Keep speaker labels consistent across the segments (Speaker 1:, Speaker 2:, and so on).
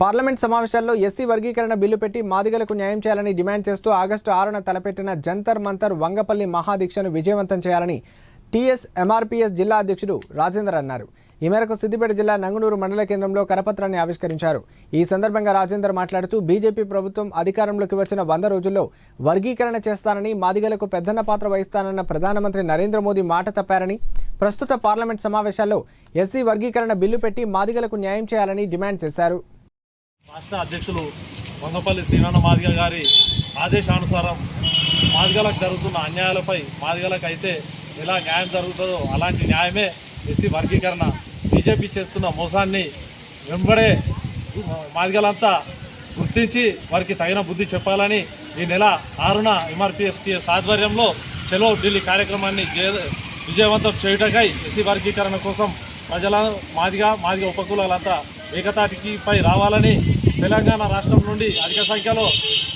Speaker 1: Parliament సమావేశాల్లో SC వర్గీకరణ bill పెట్టి మాదిగలకు న్యాయం చేయాలని డిమాండ్ చేస్తూ ఆగస్టు ఆరున తలపెట్టిన జంతర్ మంతర్ వంగపల్లి మహాదీక్షను విజయవంతం చేయాలని టీఎస్ ఎంఆర్పీఎస్ జిల్లా అధ్యక్షుడు రాజేందర్ అన్నారు. ఈ మేరకు సిద్దిపేట జిల్లా నంగునూరు మండల కేంద్రంలో కరపత్రాన్ని ఆవిష్కరించారు. ఈ సందర్భంగా రాజేందర్ మాట్లాడుతూ బీజేపీ ప్రభుత్వం అధికారంలోకి వచ్చిన వంద రోజుల్లో వర్గీకరణ చేస్తానని మాదిగలకు పెద్దన్న పాత్ర వహిస్తానన్న ప్రధానమంత్రి నరేంద్ర మోదీ మాట తప్పారని ప్రస్తుత పార్లమెంట్ సమావేశాల్లో ఎస్సీ వర్గీకరణ బిల్లు పెట్టి మాదిగలకు న్యాయం చేయాలని డిమాండ్ చేశారు.
Speaker 2: రాష్ట్ర అధ్యక్షులు వంగపల్లి శ్రీనాన్న మాదిగ గారి ఆదేశానుసారం మాదిగలకు జరుగుతున్న అన్యాయాలపై మాదిగలకు అయితే ఎలా న్యాయం జరుగుతుందో అలాంటి న్యాయమే ఎస్సీ వర్గీకరణ. బీజేపీ చేస్తున్న మోసాన్ని వెంబడే మాదిగలంతా గుర్తించి వారికి తగిన బుద్ధి చెప్పాలని ఈ నెల ఆరున ఎంఆర్పిఎస్టీఎస్ ఆధ్వర్యంలో చెలో ఢిల్లీ కార్యక్రమాన్ని విజయవంతం చేయుటకై ఎస్సీ వర్గీకరణ కోసం ప్రజల మాదిగ మాదిగ ఉపకులాలంతా ఏకతాటికిపై రావాలని తెలంగాణ రాష్ట్రం నుండి అధిక సంఖ్యలో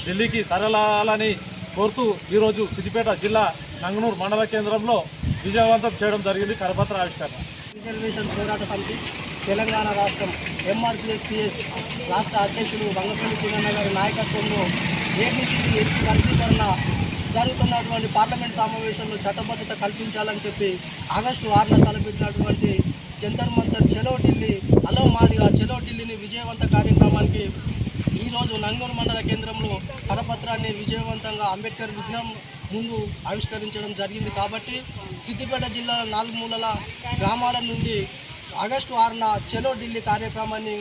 Speaker 2: ఢిల్లీకి తరలాలని కోరుతూ ఈరోజు సిద్దిపేట జిల్లా నంగనూరు మండల కేంద్రంలో విజయవంతం చేయడం జరిగింది కరపత్ర ఆవిష్కరణ.
Speaker 3: రిజర్వేషన్ పోరాట సమితి తెలంగాణ రాష్ట్రం ఎంఆర్పిఎస్పిఎస్ రాష్ట్ర అధ్యక్షుడు వంగపల్లి సీనన్న గారి నాయకత్వంలో ఏబీసీడీ ఎస్సీ వర్గీకరణ జరుగుతున్నటువంటి పార్లమెంట్ సమావేశంలో చట్టబద్ధత కల్పించాలని చెప్పి ఆగస్టు ఆరున తలపెట్టినటువంటి జంతర్ మంతర్ చెలో ఢిల్లీ అలో మాదిగా చెలో ఢిల్లీని విజయవంత కార్యక్రమం ఈరోజు నంగూరు మండల కేంద్రంలో కరపత్రాన్ని విజయవంతంగా అంబేద్కర్ విగ్రహం ముందు ఆవిష్కరించడం జరిగింది కాబట్టి సిద్దిపేట జిల్లా నాలుగు మూలల గ్రామాల నుండి ఆగస్టు ఆరున చెలో ఢిల్లీ కార్యక్రమాన్ని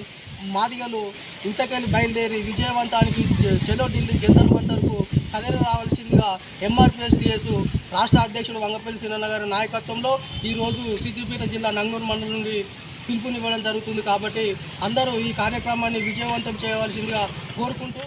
Speaker 3: మాదిగలు ఇంతకెళ్ళి బయలుదేరి విజయవంతానికి చెలో ఢిల్లీ జంతర్ మంతర్కు కదిలి రావాల్సిందిగా ఎంఆర్పిఎస్టీఎస్ రాష్ట్ర అధ్యక్షుడు వంగపల్లి సీనన్న గారి నాయకత్వంలో ఈరోజు సిద్దిపేట జిల్లా నంగూరు మండలం నుండి పిలుపునివ్వడం జరుగుతుంది కాబట్టి అందరూ ఈ కార్యక్రమాన్ని విజయవంతం చేయవలసిందిగా కోరుకుంటూ